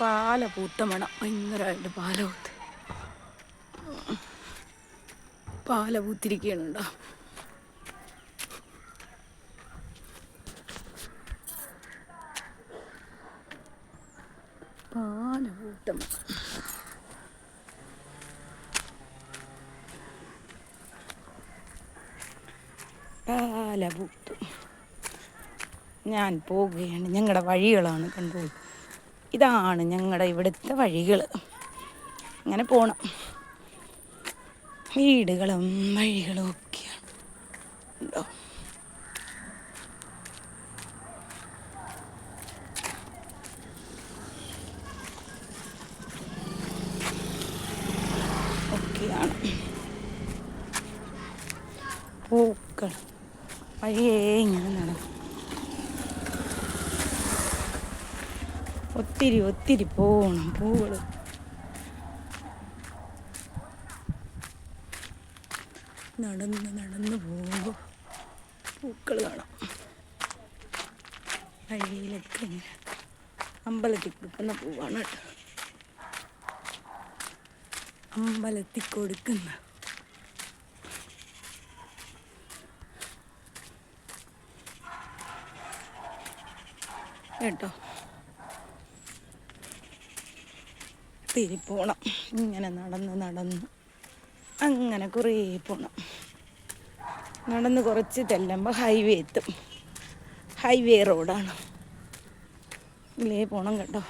പാല പൂത്ത മണം ഭയങ്കരമായിട്ട് പാല പൂത്ത് പാല പൂത്തിരിക്കണുണ്ടോ പാല പൂത്ത മണം പാല പൂത്തു ഞാൻ പോവുകയാണ്. ഞങ്ങളുടെ വഴികളാണ് കണ്ടു. ഇതാണ് ഞങ്ങളുടെ ഇവിടുത്തെ വഴികൾ അങ്ങനെ പോണം. വീടുകളും വഴികളും ഒക്കെയാണ്. ഉണ്ടോ? ഒക്കെയാണ്. പൂക്കൾ. വഴിയേ ഇങ്ങനെ നടക്കും. ഒത്തിരി ഒത്തിരി പോകണം പൂവുകൾ നടന്ന് നടന്ന് പോകുമ്പോൾ പൂക്കൾ കാണാം. വഴിയിലൊക്കെ ഇങ്ങനെ അമ്പലത്തിൽ കൊടുക്കുന്ന പൂവാണ് കേട്ടോ. അമ്പലത്തിൽ കൊടുക്കുന്ന കേട്ടോ. തിരി പോണം ഇങ്ങനെ നടന്ന് നടന്ന് അങ്ങനെ കുറേ പോണം. നടന്ന് കുറച്ച് തെല്ലുമ്പോൾ ഹൈവേ എത്തും. ഹൈവേ റോഡാണ് ഇല്ലേ പോണം കേട്ടോ.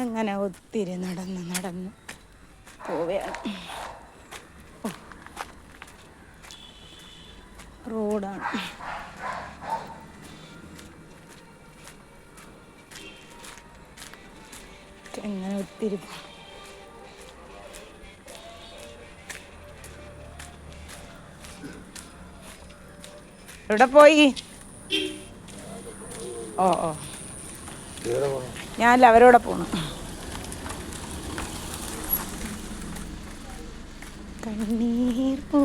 അങ്ങനെ ഒത്തിരി നടന്ന് നടന്ന് പോവുകയാണ്. റോഡാണ് അങ്ങനെ ഒത്തിരി എവിടെ പോയി? ഓ ഓ. ഞാനല്ല അവരോടെ പോണു. കണ്ണീർ പൂ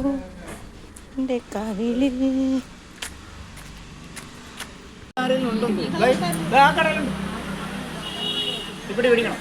എന്റെ കവിളിൽ ഇവിടെ പിടിക്കണം